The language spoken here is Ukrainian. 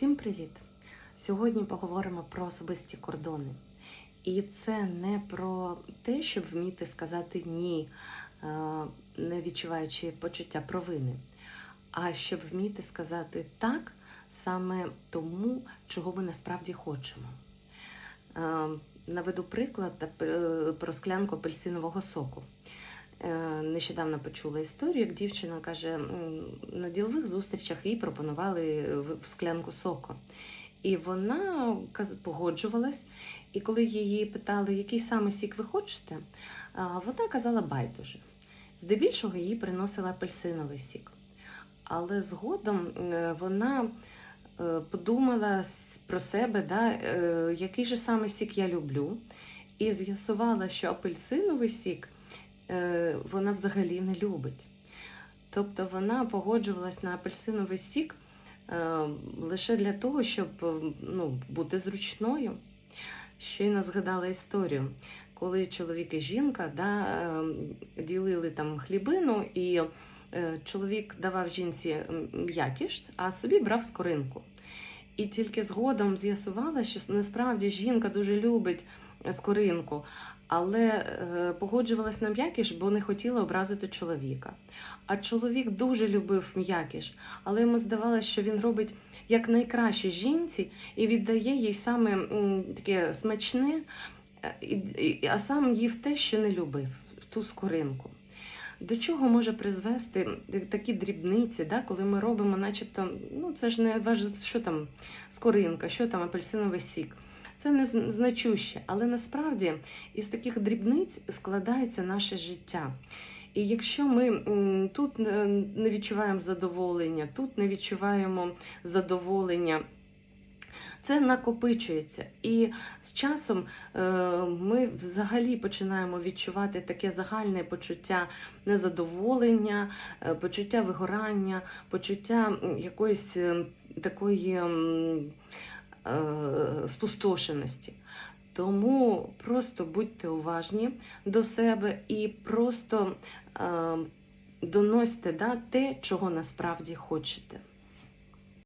Всім привіт! Сьогодні поговоримо про особисті кордони. І це не про те, щоб вміти сказати ні, е, не відчуваючи почуття провини, а щоб вміти сказати так саме тому, чого ми насправді хочемо. Е, Наведу приклад е, про склянку апельсинового соку. Е, Нещодавно почула історію, як дівчина каже, на ділових зустрічах їй пропонували в- в склянку соку. І вона погоджувалась. І коли її питали, який саме сік ви хочете, вона казала байдуже. Здебільшого їй приносила апельсиновий сік. Але згодом е, вона е, подумала про себе, да, е, який же саме сік я люблю, і з'ясувала, що апельсиновий сік е, вона взагалі не любить. Тобто вона погоджувалась на апельсиновий сік е, лише для того, щоб е, ну, бути зручною. Щойно згадала історію, коли чоловік і жінка да, е, ділили там хлібину, і е, чоловік давав жінці м'якіш, а собі брав скоринку. І тільки згодом з'ясувала, що насправді жінка дуже любить е, скоринку, але е, погоджувалась на м'якіш, бо не хотіла образити чоловіка. А чоловік дуже любив м'якіш, але йому здавалося, що він робить як найкраще жінці і віддає їй саме таке смачне, е, а сам їв те, що не любив, ту скоринку. До чого може призвести такі дрібниці, да, коли ми робимо, начебто, ну це ж не важливо, що там скоринка, що там апельсиновий сік. Це не значуще, але насправді із таких дрібниць складається наше життя. І якщо ми тут не відчуваємо задоволення, тут не відчуваємо задоволення, це накопичується. І з часом е, ми взагалі починаємо відчувати таке загальне почуття незадоволення, е, почуття вигорання, почуття якоїсь е, такої м, е, спустошеності. Тому просто будьте уважні до себе і просто е, доносьте да, те, чого насправді хочете.